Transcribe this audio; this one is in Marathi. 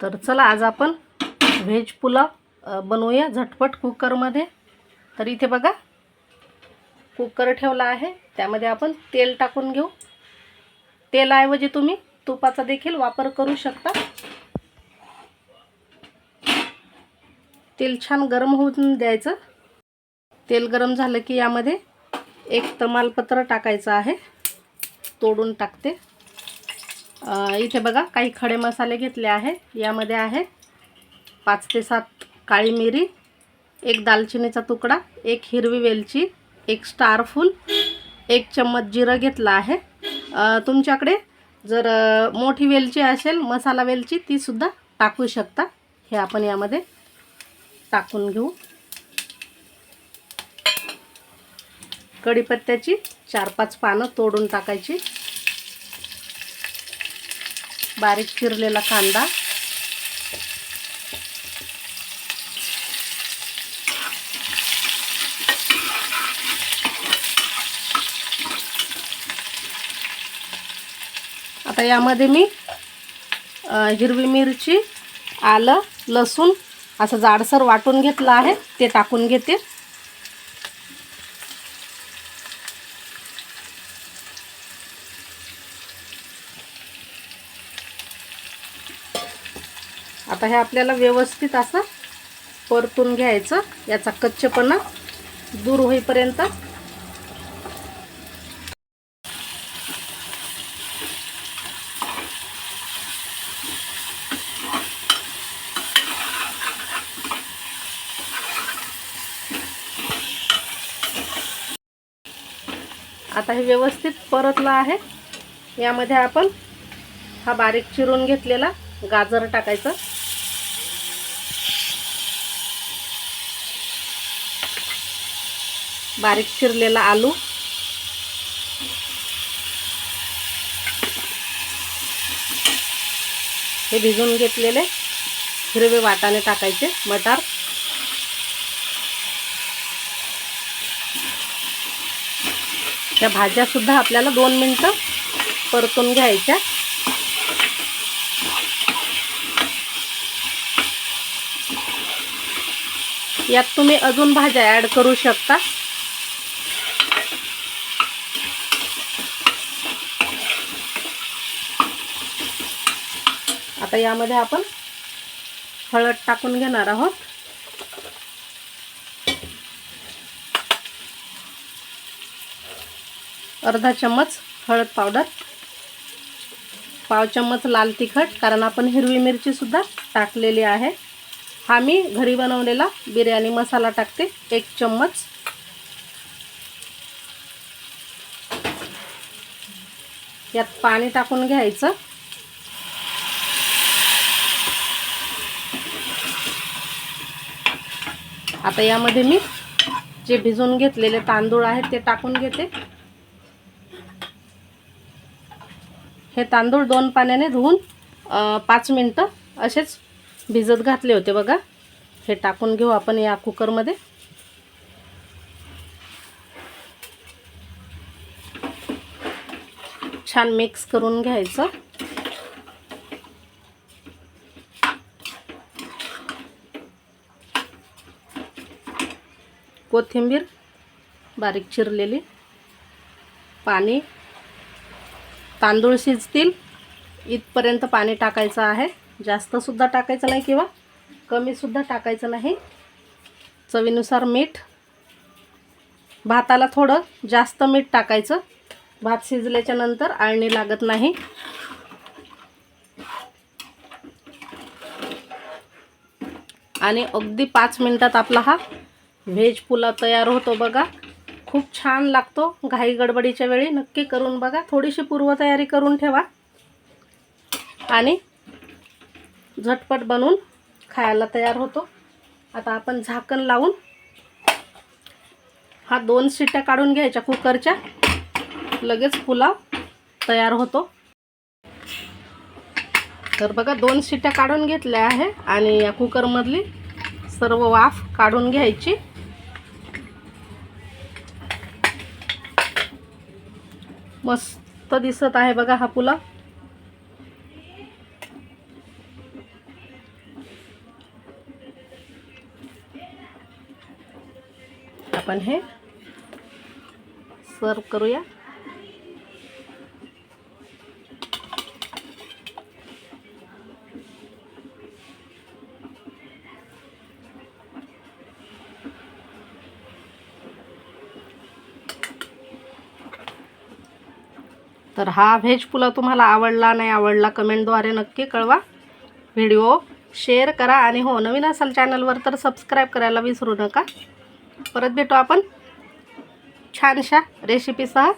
तर चला आज आपण व्हेज पुलाव बनवूया झटपट कुकरमध्ये. तर इथे बघा कुकर ठेवला आहे. त्यामध्ये आपण तेल टाकून घेऊ. तेलाऐवजी तुम्ही तुपाचा देखील वापर करू शकता. तेल छान गरम होऊन द्यायचं. तेल गरम झालं की यामध्ये एक तमालपत्र टाकायचं आहे. तोडून टाकते. इथे बघा काही खडे मसाले घेतले आहे यामध्ये आहे पाच ते सात काळी मिरी एक दालचिनीचा तुकडा एक हिरवी वेलची एक स्टारफूल एक चम्मच जिरं घेतलं आहे. तुमच्याकडे जर मोठी वेलची असेल मसाला वेलची तीसुद्धा टाकू शकता. हे आपण यामध्ये टाकून घेऊ. कढीपत्त्याची चार पाच पानं तोडून टाकायची. बारीक चिरलेला कांदा. आता यामध्ये मी हिरवी मिरची आलं लसूण असं जाडसर वाटून घेतलं आहे ते टाकून घेते. आता हे आपल्याला व्यवस्थित असं परतून घ्यायचं. याचा कच्चेपणा दूर होईपर्यंत. आता हे व्यवस्थित परतलं आहे. यामध्ये आपण हा बारीक चिरून घेतलेला गाजर टाकायचं. बारीक चिरलेला आलू. हे भिजून घेतलेले हिरवे वाटाणे टाकायचे मटार. त्या भाज्यासुद्धा आपल्याला दोन मिनटं परतून घ्यायच्या. यात तुम्ही अजून भाज्या ॲड करू शकता. आता यामध्ये आपण हळद टाकून घेणार आहोत. अर्धा चम्मच हळद पावडर पाव चम्मच लाल तिखट कारण आपण हिरवी मिरची सुद्धा टाकलेली आहे. हा मी घरी बनवलेला बिर्याणी मसाला टाकते एक चम्मच. यात पाणी टाकून घ्यायचं. आता यामध्ये मी जे भिजून घेतलेले तांदूळ आहेत ते टाकून घेते. हे तांदूळ दोन पाण्याने धुवून पाच मिनटं असेच भिजत घातले होते बघा. हे टाकून घेऊ आपण या कुकरमध्ये. छान मिक्स करून घ्यायचं. कोथिंबीर बारीक चिरलेली पाणी तांदूळ शिजतील. इथपर्यंत पाणी टाकायचं आहे. जास्तसुद्धा टाकायचं नाही किंवा कमीसुद्धा टाकायचं नाही. चवीनुसार मीठ. भाताला थोडं जास्त मीठ टाकायचं. भात शिजल्याच्या नंतर आळणी लागत नाही. आणि अगदी पाच मिनटात आपला हा व्हेज पुलाव तयार होतो बघा. खूप छान लागतो घाई गडबडीच्या वेळी. नक्की करून बघा. थोडीशी पूर्वतयारी करून ठेवा. आणि झटपट बनवून खायला तयार होतो. आता आपण झाकण लावून हा दोन शिट्ट्या काढून घ्यायच्या कुकरच्या. लगेच पुलाव तयार होतो. तर बघा दोन शिट्ट्या काढून घेतल्या आहे. आणि या कुकरमधली सर्व वाफ काढून घ्यायची. मस्त दिसत आहे बघा हा पुलाव आपण हे सर्व करूया. तर हा व्हेज पुलाव तुम्हाला आवडला नाही आवडला कमेंटद्वारे नक्की कळवा. व्हिडिओ शेअर करा आणि हो नवीन असाल चॅनलवर तर सबस्क्राईब करायला विसरू नका. परत भेटू आपण छानशा रेसिपीसह